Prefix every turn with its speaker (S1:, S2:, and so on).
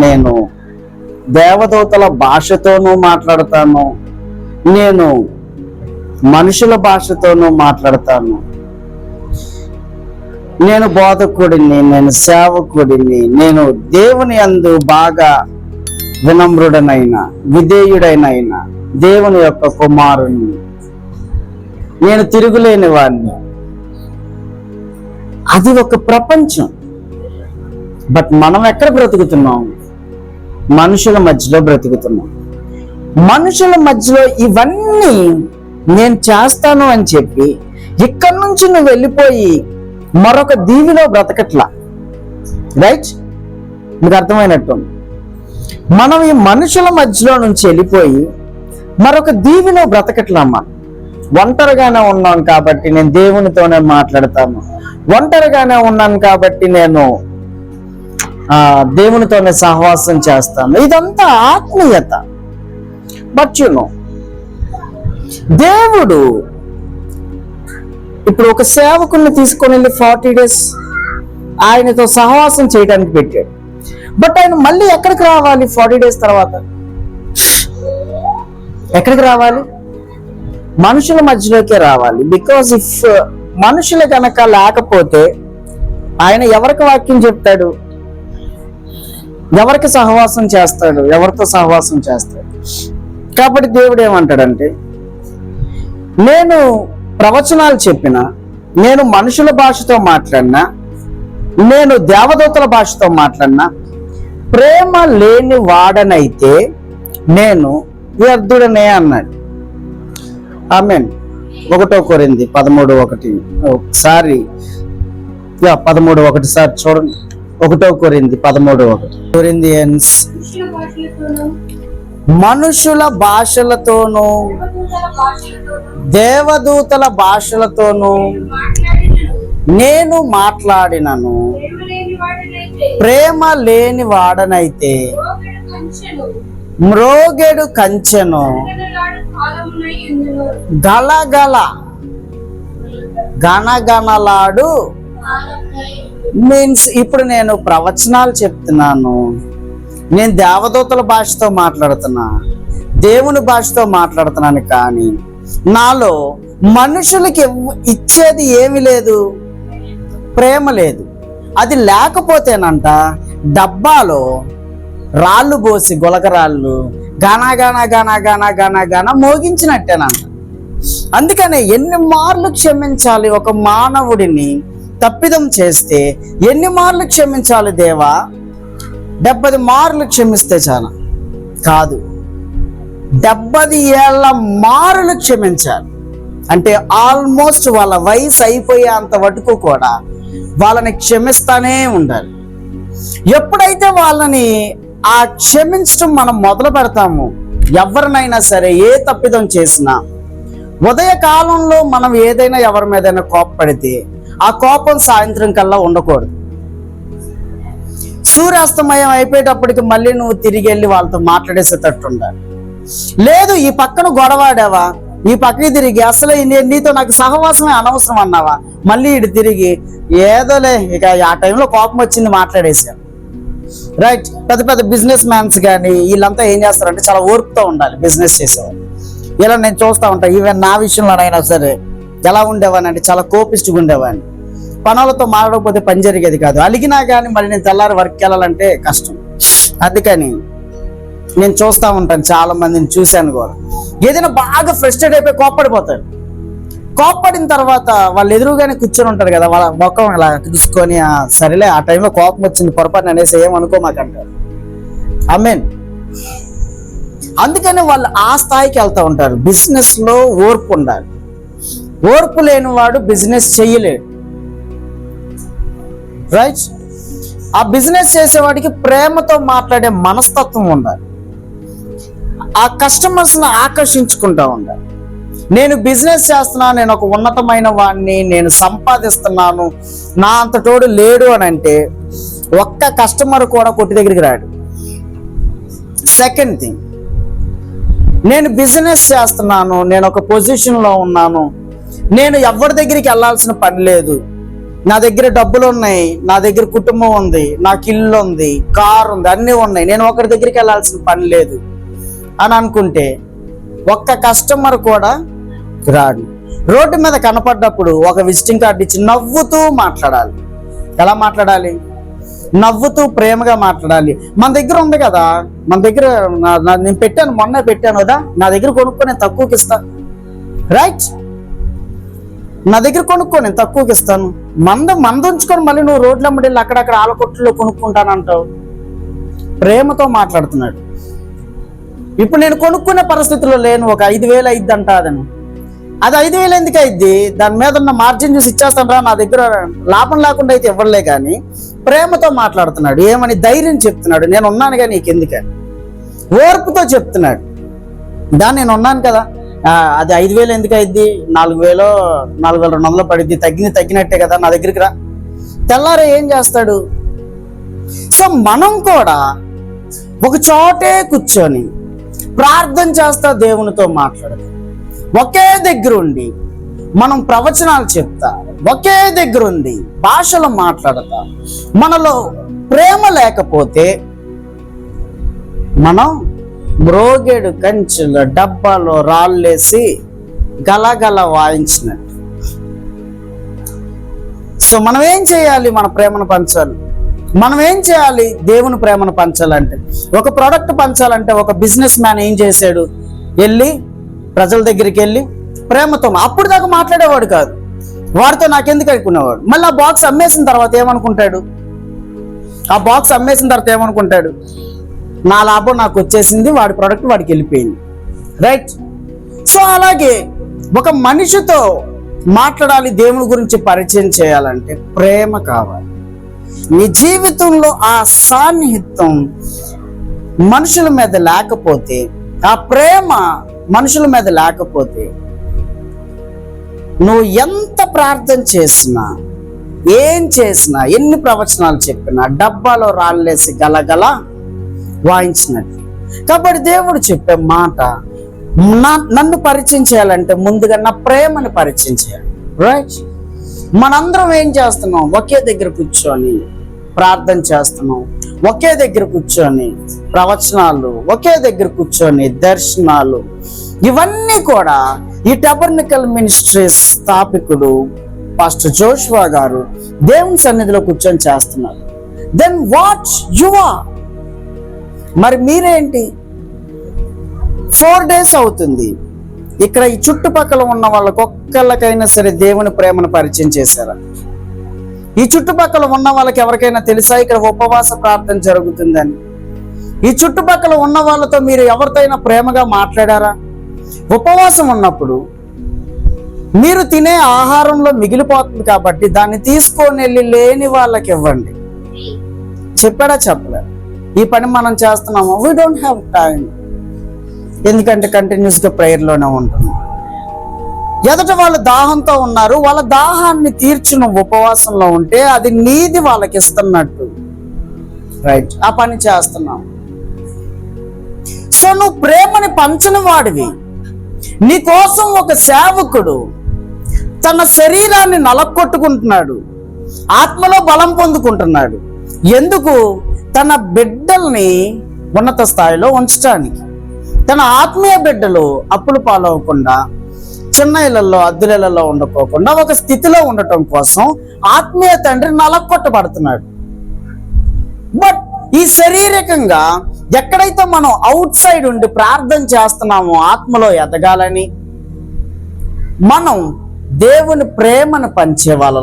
S1: నేను దేవదూతల భాషతోనూ మాట్లాడతాను. నేను మనుషుల భాషతోనూ మాట్లాడతాను. నేను బోధకుడిని నేను సేవకుడిని నేను దేవుని అందు బాగా వినమ్రుడనైన విధేయుడైన దేవుని యొక్క కుమారుణ్ణి. నేను తిరుగులేని వాడిని అది ఒక ప్రపంచం. బట్ మనం ఎక్కడ బ్రతుకుతున్నాం? మనుషుల మధ్యలో బ్రతుకుతున్నాం. మనుషుల మధ్యలో ఇవన్నీ నేను చేస్తాను అని చెప్పి ఇక్కడి నుంచి నువ్వు వెళ్ళిపోయి మరొక దీవిలో బ్రతకట్లా. రైట్ మీకు అర్థమైనట్టు మనం ఈ మనుషుల మధ్యలో నుంచి వెళ్ళిపోయి మరొక దీవిలో బ్రతకట్లమ్మా. ఒంటరిగానే ఉన్నాను కాబట్టి నేను దేవునితోనే మాట్లాడతాను. ఒంటరిగానే ఉన్నాను కాబట్టి నేను దేవునితోనే సహవాసం చేస్తాను. ఇదంతా ఆత్మీయత. బట్ దేవుడు ఇప్పుడు ఒక సేవకుని తీసుకొని వెళ్ళి ఫార్టీ డేస్ ఆయనతో సహవాసం చేయడానికి పెట్టాడు. బట్ ఆయన మళ్ళీ ఎక్కడికి రావాలి ఫార్టీ డేస్ తర్వాత? ఎక్కడికి రావాలి? మనుషుల మధ్యలోకే రావాలి. బికాస్ ఇఫ్ మనుషులు కనుక లేకపోతే ఆయన ఎవరికి వాక్యం చెప్తాడు? ఎవరికి సహవాసం చేస్తాడు? ఎవరితో సహవాసం చేస్తాడు? కాబట్టి దేవుడు ఏమంటాడంటే నేను ప్రవచనాలు చెప్పిన నేను మనుషుల భాషతో మాట్లాడినా నేను దేవదూతల భాషతో మాట్లాడినా ప్రేమ లేని వాడనైతే నేను వ్యర్థుడనే అన్నాడు. ఆమెన్. ఒకటో కొరింది పదమూడు ఒకటి. ఒకసారి యా పదమూడు ఒకటి సార్ చూడండి. ఒకటో కొరింది పదమూడవ కొరిందియన్స్.
S2: మనుషుల భాషలతోనూ దేవదూతల భాషలతోనూ
S1: నేను మాట్లాడినను.
S2: ప్రేమ లేని వాడనైతే
S1: మ్రోగెడు కంచెను గలగల గనగనలాడు మీన్స్ ఇప్పుడు నేను ప్రవచనాలు చెప్తున్నాను. నేను దేవదూతల భాషతో మాట్లాడుతున్నా. దేవుని భాషతో మాట్లాడుతున్నాను కానీ నాలో మనుషులకి ఇచ్చేది ఏమి లేదు. ప్రేమ లేదు. అది లేకపోతేనంట డబ్బాలో రాళ్ళు పోసి గులకరాళ్ళు గానా గానా గానా గానా గానా గానా మోగించినట్టేనంట. అందుకనే ఎన్ని మార్లు క్షమించాలి ఒక మానవుడిని తప్పిదం చేస్తే ఎన్ని మార్లు క్షమించాలి దేవా? డెబ్బది మార్లు క్షమిస్తే చాలా. కాదు. డెబ్బది ఏళ్ళ మారులు క్షమించాలి. అంటే ఆల్మోస్ట్ వాళ్ళ వయసు అయిపోయేంత వరకు కూడా వాళ్ళని క్షమిస్తానే ఉండాలి. ఎప్పుడైతే వాళ్ళని ఆ క్షమించడం మనం మొదలు పెడతాము ఎవరినైనా సరే ఏ తప్పిదం చేసినా ఉదయ కాలంలో మనం ఏదైనా ఎవరి మీదైనా కోప్పడితే ఆ కోపం సాయంత్రం కల్లా ఉండకూడదు. సూర్యాస్తమయం అయిపోయేటప్పటికి మళ్ళీ నువ్వు తిరిగి వెళ్ళి వాళ్ళతో మాట్లాడేసేటట్టు ఉండాలి. లేదు ఈ పక్కన గొడవాడావా? ఈ పక్కకి తిరిగి అసలు నీతో నాకు సహవాసమే అనవసరం అన్నావా? మళ్ళీ ఇటు తిరిగి ఏదోలే ఇక ఆ టైంలో కోపం వచ్చింది మాట్లాడేసాను రైట్ పెద్ద పెద్ద బిజినెస్ మ్యాన్స్ కానీ వీళ్ళంతా ఏం చేస్తారంటే చాలా ఓర్పుతో ఉండాలి బిజినెస్ చేసేవాళ్ళు. ఇలా నేను చూస్తూ ఉంటాను ఈవెన్ నా విషయంలోనైనా సరే. ఎలా ఉండేవాడిని అంటే చాలా కోపిస్ట్గా ఉండేవాడిని. పనులతో మారడకపోతే పని జరిగేది కాదు. అలిగినా కానీ మరి నేను తెల్లారి వర్క్కి వెళ్ళాలంటే కష్టం. అందుకని నేను చూస్తూ ఉంటాను చాలా మందిని చూశాను కూడా. ఏదైనా బాగా ఫ్రస్ట్రేట్ అయిపోయి కోప్పడిపోతారు. కోప్పడిన తర్వాత వాళ్ళు ఎదురుగానే కూర్చొని ఉంటారు కదా వాళ్ళ మొక్కం ఇలా తీసుకొని సరేలే ఆ టైంలో కోపం వచ్చింది పొరపాటు అనేసి ఏమనుకో మాకంటారు మీన్ అందుకని వాళ్ళు ఆ స్థాయికి వెళ్తూ ఉంటారు. బిజినెస్లో ఓర్పు ఉండాలి. ఓర్పు లేనివాడు బిజినెస్ చేయలేడు. రైట్ ఆ బిజినెస్ చేసేవాడికి ప్రేమతో మాట్లాడే మనస్తత్వం ఉండాలి. ఆ కస్టమర్స్ను ఆకర్షించుకుంటూ ఆకర్షించుకుంటా ఉండాలి. నేను బిజినెస్ చేస్తున్నాను నేను ఒక ఉన్నతమైన వాడిని నేను సంపాదిస్తున్నాను నా అంతటోడు లేడు అని అంటే ఒక్క కస్టమర్ కూడా కొట్టి దగ్గరికి రాడు. సెకండ్ థింగ్ నేను బిజినెస్ చేస్తున్నాను నేను ఒక పొజిషన్లో ఉన్నాను నేను ఎవరి దగ్గరికి వెళ్ళాల్సిన పని లేదు. నా దగ్గర డబ్బులు ఉన్నాయి నా దగ్గర కుటుంబం ఉంది నాకు ఇల్లు ఉంది కారు ఉంది అన్నీ ఉన్నాయి. నేను ఒకరి దగ్గరికి వెళ్ళాల్సిన పని లేదు అని అనుకుంటే ఒక్క కస్టమర్ కూడా రాడు. రోడ్డు మీద కనపడ్డప్పుడు ఒక విజిటింగ్ కార్డు ఇచ్చి నవ్వుతూ మాట్లాడాలి. ఎలా మాట్లాడాలి? నవ్వుతూ ప్రేమగా మాట్లాడాలి. మన దగ్గర ఉంది కదా మన దగ్గర నా- నేను పెట్టాను మొన్న పెట్టాను కదా నా దగ్గర కొనుక్కో నేను తక్కువకి ఇస్తా. రైట్ నా దగ్గర కొనుక్కో నేను తక్కువకి ఇస్తాను. మంద మంద ఉంచుకొని మళ్ళీ నువ్వు రోడ్ల అమ్మడి వెళ్ళి అక్కడక్కడ ఆలకొట్టులో కొనుక్కుంటానంటావు. ప్రేమతో మాట్లాడుతున్నాడు. ఇప్పుడు నేను కొనుక్కునే పరిస్థితిలో లేను ఒక ఐదు వేలు అయిద్ది అంట అది ఐదు వేలు ఎందుకు అయిద్ది? దాని మీద ఉన్న మార్జిన్ చూసి ఇచ్చేస్తాను రా నా దగ్గర లాభం లేకుండా అయితే ఇవ్వలే కానీ ప్రేమతో మాట్లాడుతున్నాడు. ఏమని ధైర్యం చెప్తున్నాడు. నేను ఉన్నాను కానీ నీకెందుకని. ఓర్పుతో చెప్తున్నాడు. దాన్ని నేను ఉన్నాను కదా. అది ఐదు వేలు ఎందుకు అయింది నాలుగు వేలు నాలుగు వేల రెండు వందలు పడింది తగ్గింది తగ్గినట్టే కదా నా దగ్గరికి రా. తెల్లారే ఏం చేస్తాడు? సో మనం కూడా ఒక చోటే కూర్చొని ప్రార్థన చేస్తా దేవునితో మాట్లాడదు. ఒకే దగ్గర ఉండి మనం ప్రవచనాలు చెప్తా ఒకే దగ్గర ఉంది భాషలు మాట్లాడతా మనలో ప్రేమ లేకపోతే మనం మ్రోగేడు కంచెల డబ్బాలో రాళ్ళేసి గలగల వాయించినట్టు. సో మనం ఏం చేయాలి? మన ప్రేమను పంచాలి. మనం ఏం చేయాలి? దేవుని ప్రేమను పంచాలంటే. ఒక ప్రోడక్ట్ పంచాలంటే ఒక బిజినెస్ మ్యాన్ ఏం చేశాడు? వెళ్ళి ప్రజల దగ్గరికి వెళ్ళి ప్రేమతో అప్పుడు దాకా మాట్లాడేవాడు కాదు. వాడితో నాకెందుకు అనుకునేవాడు? మళ్ళీ ఆ బాక్స్ అమ్మేసిన తర్వాత ఏమనుకుంటాడు? ఆ బాక్స్ అమ్మేసిన తర్వాత ఏమనుకుంటాడు? నా లాభం నాకు వచ్చేసింది వాడి ప్రోడక్ట్ వాడికి వెళ్ళిపోయింది. రైట్ సో అలాగే ఒక మనిషితో మాట్లాడాలి దేవుని గురించి పరిచయం చేయాలంటే ప్రేమ కావాలి. నీ జీవితంలో ఆ సాన్నిహిత్యం మనుషుల మీద లేకపోతే ఆ ప్రేమ మనుషుల మీద లేకపోతే నువ్వు ఎంత ప్రార్థన చేసినా ఏం చేసినా ఎన్ని ప్రవచనాలు చెప్పినా డబ్బాలో రాళ్ళేసి గలగల వాయించినట్టు కాబట్టి దేవుడు చెప్పే మాట నన్ను పరిచయం చేయాలంటే ముందుగా నా ప్రేమను పరిచయం చేయాలి. రైట్ మనందరం ఏం చేస్తున్నాం? ఒకే దగ్గర కూర్చొని ప్రార్థన చేస్తున్నాం. ఒకే దగ్గర కూర్చొని ప్రవచనాలు ఒకే దగ్గర కూర్చొని దర్శనాలు ఇవన్నీ కూడా ఈ టబర్నికల్ మినిస్ట్రీస్ స్థాపికుడు పాస్టర్ జోషువా గారు దేవుని సన్నిధిలో కూర్చొని చేస్తున్నారు. దెన్ వాట్ యువా మరి మీరేంటి? ఫోర్ డేస్ అవుతుంది. ఇక్కడ ఈ చుట్టుపక్కల ఉన్న వాళ్ళకి ఒక్కళ్ళకైనా సరే దేవుని ప్రేమను పరిచయం చేశారా? ఈ చుట్టుపక్కల ఉన్న వాళ్ళకి ఎవరికైనా తెలుసా ఇక్కడ ఉపవాస ప్రార్థన జరుగుతుందని? ఈ చుట్టుపక్కల ఉన్న వాళ్ళతో మీరు ఎవరితోనైనా ప్రేమగా మాట్లాడారా? ఉపవాసం ఉన్నప్పుడు మీరు తినే ఆహారంలో మిగిలిపోతుంది కాబట్టి దాన్ని తీసుకొని వెళ్ళి లేని వాళ్ళకి ఇవ్వండి. చెప్పాడా చెప్పలేదు? ఈ పని మనం చేస్తున్నాము? వీ డోంట్ హ్యావ్ టైం ఎందుకంటే కంటిన్యూస్గా ప్రేయర్లోనే ఉంటుంది ఉంటున్నాం. ఎదుట వాళ్ళు దాహంతో ఉన్నారు. వాళ్ళ దాహాన్ని తీర్చిన ఉపవాసంలో ఉంటే అది నీది వాళ్ళకి ఇస్తున్నట్టు. రైట్ ఆ పని చేస్తున్నాం. సో నువ్వు ప్రేమని పంచని వాడివి. నీ కోసం ఒక సేవకుడు తన శరీరాన్ని నలక్కొట్టుకుంటున్నాడు. ఆత్మలో బలం పొందుకుంటున్నాడు. ఎందుకు? తన బిడ్డల్ని ఉన్నత స్థాయిలో ఉంచడానికి తన ఆత్మీయ బిడ్డలు అప్పులు పాలవకుండా చిన్న ఇళ్ళలో అద్దెలలో ఉండకోకుండా ఒక స్థితిలో ఉండటం కోసం ఆత్మీయ తండ్రి నలక్కొట్టబడుతున్నాడు. బట్ ఈ శారీరకంగా ఎక్కడైతే మనం అవుట్ సైడ్ ఉండి ప్రార్థన చేస్తున్నామో ఆత్మలో ఎదగాలని మనం దేవుని ప్రేమను పంచే వాళ్ళ